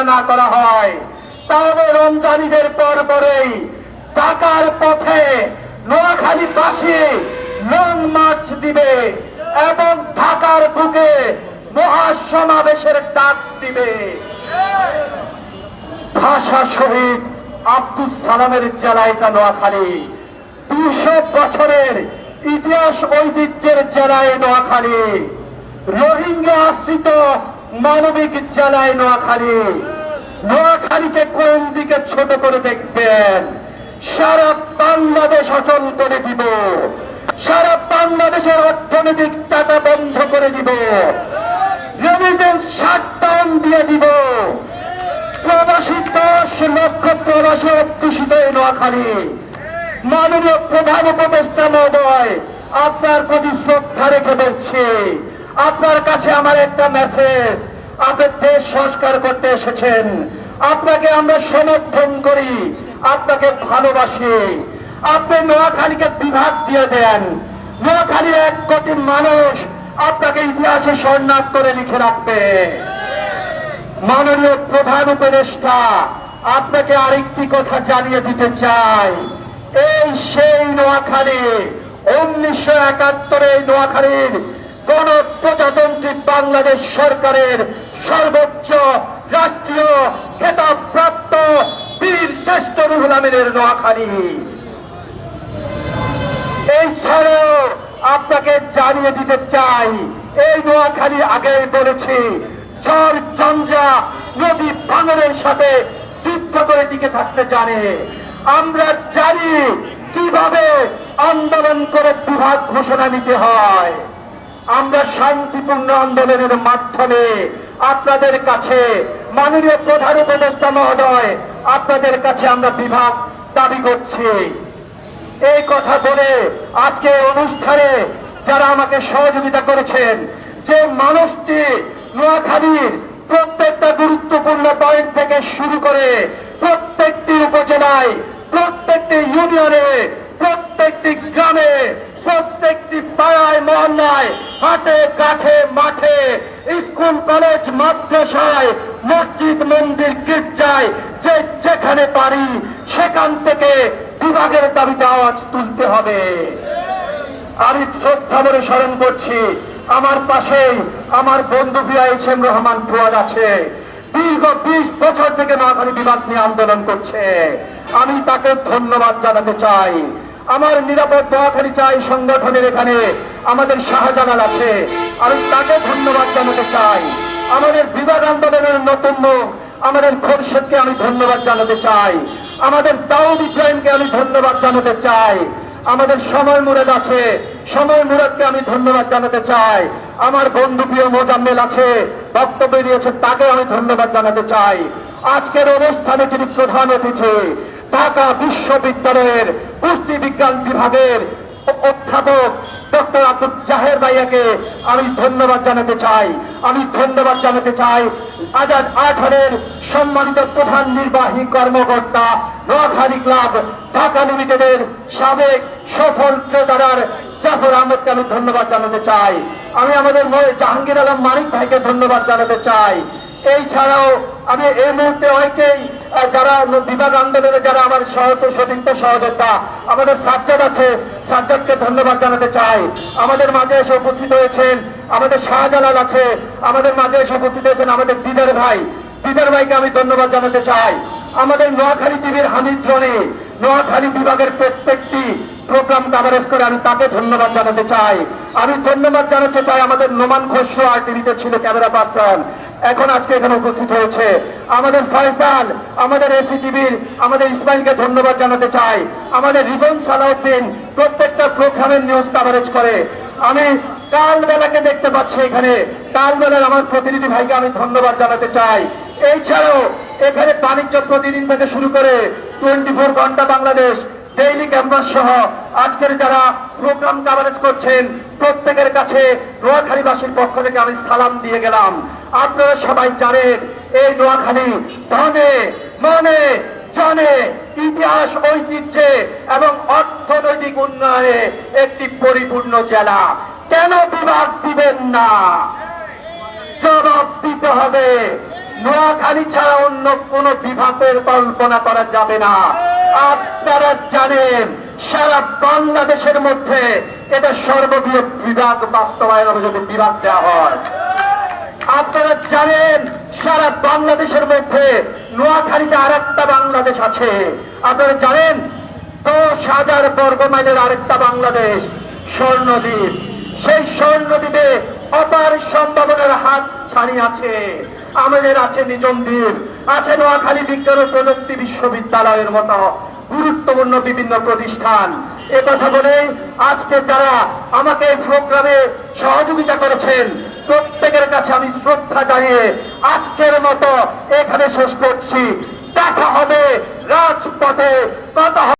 বিবেচনা না করা হয়। তাহলে রমজানিদের পর পরেই ঢাকার পথে নোয়াখালী বাসী লং মার্চ দিবে এবং ঢাকার বুকে মহাসমাবেশের ডাক দিবে। ভাষা শহীদ আব্দুল সালামের জেলা এটা নোয়াখালী। দুশো বছরের ইতিহাস ঐতিহ্যের জেলায় নোয়াখালী। রোহিঙ্গা আশ্রিত মানবিক জেলায় নোয়াখালী। নোয়াখালীকে কোন দিকে ছোট করে দেখবেন? সারা বাংলাদেশ অচল করে দিব। সারা বাংলাদেশের অর্থনৈতিক টাকা বন্ধ করে দিব। রেমিটেন্স দিয়ে দিব। প্রবাসী দশ লক্ষ প্রবাসী অধ্যুষিত এই নোয়াখালী। মাননীয় প্রধান উপদেষ্টা মহোদয়, আপনার প্রতি শ্রদ্ধা রেখে বলছি আপনার কাছে আমার একটা মেসেজ আপনি দেশ সংস্কার করতে এসেছেন। আপনাকে আমরা সমর্থন করি, আপনাকে ভালোবাসি। আপনি নোয়াখালীকে বিভাগ দিয়ে দেন। নোয়াখালীর এক কোটি মানুষ আপনাকে ইতিহাসে স্বর্ণাক করে লিখে রাখবে। মাননীয় প্রধান উপদেষ্টা, আপনাকে আরেকটি কথা জানিয়ে দিতে চাই। এই সেই নোয়াখালী, উনিশশো একাত্তরে নোয়াখালীর গণপ্রজাতন্ত্রী বাংলাদেশ সরকারের সর্বোচ্চ রাষ্ট্রীয় খেতাবপ্রাপ্ত বীর শ্রেষ্ঠ রুহুল আমিনের নোয়াখালী। এই ছাড়াও আপনাকে জানিয়ে দিতে চাই, এই নোয়াখালী আগেই বলেছি, ঝড় ঝঞ্ঝা নদী ভাঙনের সাথে যুদ্ধ করে টিকে থাকতে জানে। আমরা জানি কীভাবে আন্দোলন করে বিভাগ ঘোষণা নিতে হয়। আমরা শান্তিপূর্ণ আন্দোলনের মাধ্যমে আপনাদের কাছে মাননীয় প্রধান উপদেষ্টা মহোদয় আপনাদের কাছে আমরা বিভাগ দাবি করছি। এই কথা বলে আজকে অনুষ্ঠানে যারা আমাকে সহযোগিতা করেছেন, যে মানুষটি নোয়াখালীর প্রত্যেকটা গুরুত্বপূর্ণ পয়েন্ট থেকে শুরু করে প্রত্যেকটি উপজেলায়, প্রত্যেকটি ইউনিয়নে, প্রত্যেকটি গ্রামে প্রত্যেকটি পাড়ায় মহল্লায়, হাটে, কাঠে, মাঠে, স্কুল, কলেজ, মাদ্রাসায়, মসজিদ, মন্দির, গির্জায়, যে যেখানে পারি, সেখান থেকে বিভাগের দাবিতে আওয়াজ তুলতে হবে। আমি শ্রদ্ধা বলে স্মরণ করছি, আমার পাশেই আমার বন্ধু বিআইচ এম রহমান ফুয়াদ আছে। দীর্ঘ বিশ বছর থেকে নোয়াখালী বিভাগ নিয়ে আন্দোলন করছে। আমি তাকে ধন্যবাদ জানাতে চাই। আমার নিরাপদ নোয়াখালী চাই সংগঠনের এখানে। আমাদের শাহজালাল আছে। আমি তাকে ধন্যবাদ জানাতে চাই। আমাদের বিভাগ আন্দোলনের নতুন আমাদের খোরশেদকে আমি ধন্যবাদ জানাতে চাই। আমাদের দাউদ ইব্রাহিমকে আমি ধন্যবাদ জানাতে চাই। আমাদের সময় মুরাদ আছে। সময় মুরাদকে আমি ধন্যবাদ জানাতে চাই। আমার বন্ধু প্রিয় মোজাম্মেল আছে। বক্তব্য দিয়েছে, তাকে আমি ধন্যবাদ জানাতে চাই। আজকের অনুষ্ঠানে যিনি প্রধান অতিথি। ঢাকা বিশ্ববিদ্যালয়ের পুষ্টি বিজ্ঞান বিভাগের অধ্যাপক ডক্টর আব্দুল জাহের ভাইয়াকে আমি ধন্যবাদ জানাতে চাই। আমি ধন্যবাদ জানাতে চাই আজাদ আঠারের সম্মানিত প্রধান নির্বাহী কর্মকর্তা নোয়াখালী ক্লাব ঢাকা লিমিটেডের সাবেক সফল ট্রেডার জাফর আহমদকে আমি ধন্যবাদ জানাতে চাই। আমি আমাদের জাহাঙ্গীর আলম মানিক ভাইকে ধন্যবাদ জানাতে চাই। এই ছাড়াও আমি এই মুহূর্তে অনেকেই যারা বিভাগ আন্দোলনে যারা আমার সহত সতীর্থ সহযোদ্ধা, আমাদের সাজ্জাদ আছে, সাজ্জাদকে ধন্যবাদ জানাতে চাই। আমাদের মাঝে এসে উপস্থিত হয়েছেন আমাদের শাহজালাল আছে, আমাদের মাঝে এসে উপস্থিত হয়েছেন আমাদের দিদার ভাই। দিদার ভাইকে আমি ধন্যবাদ জানাতে চাই। আমাদের নোয়াখালী টিভির হামিদ রনি, নোয়াখালী বিভাগের প্রত্যেকটি প্রোগ্রাম কাভারেজ করে আমি তাকে ধন্যবাদ জানাতে চাই। আমি ধন্যবাদ জানাতে চাই আমাদের নোমান খসরু আর টিভিতে ছিল ক্যামেরা পার্সন এখন আজকে এখানে উপস্থিত হয়েছে আমাদের ফয়সাল, আমাদের এসি টিভির আমাদের ইসমাইলকে ধন্যবাদ জানাতে চাই। আমাদের রিবন সালাউদ্দিন প্রত্যেকটা প্রোগ্রামের নিউজ কাভারেজ করে। আমি কাল বেলাকে দেখতে পাচ্ছি এখানে। কাল বেলার আমার প্রতিনিধি ভাইকে আমি ধন্যবাদ জানাতে চাই। এছাড়াও এখানে বাণিজ্য প্রতিদিন থেকে শুরু করে টোয়েন্টি ফোর ঘণ্টা বাংলাদেশ ডেইলি ক্যাম্পাস সহ আজকের যারা প্রোগ্রাম কাভারেজ করছেন, প্রত্যেকের কাছে নোয়াখালীবাসীর পক্ষ থেকে আমি সালাম দিয়ে গেলাম। আপনারা সবাই জানেন, এই নোয়াখালী ধনে, মনে, জনে, ইতিহাস, ঐতিহ্যে এবং অর্থনৈতিক উন্নয়নে একটি পরিপূর্ণ জেলা। কেন বিভাগ দিবেন না? জবাব দিতে হবে। নোয়াখালী ছাড়া অন্য কোন বিভাগের কল্পনা করা যাবে না। আপনারা জানেন, সারা বাংলাদেশের মধ্যে এটা সর্ববৃহৎ বিভাগ বাস্তবায়ন হবে যদি বিভাগ দেওয়া হয়। আপনারা জানেন, সারা বাংলাদেশের মধ্যে নোয়াখালীতে আর একটা বাংলাদেশ আছে। আপনারা জানেন, দশ হাজার বর্গ মাইলের আরেকটা বাংলাদেশ, স্বর্ণদ্বীপ। সেই স্বর্ণদ্বীপে অপার সম্ভাবনার হাত ছাড়ি আছে। আমাদের আছে নিজম দ্বীপ, আছে নোয়াখালী বিজ্ঞান ও প্রযুক্তি বিশ্ববিদ্যালয়ের মতো গুরুত্বপূর্ণ বিভিন্ন প্রতিষ্ঠান। এ কথা বলে আজকে যারা আমাকে এই প্রোগ্রামে সহযোগিতা করেছেন, প্রত্যেকের কাছে আমি শ্রদ্ধা জানিয়ে আজকের মতো এখানে শেষ করছি। দেখা হবে রাজপথে, কথা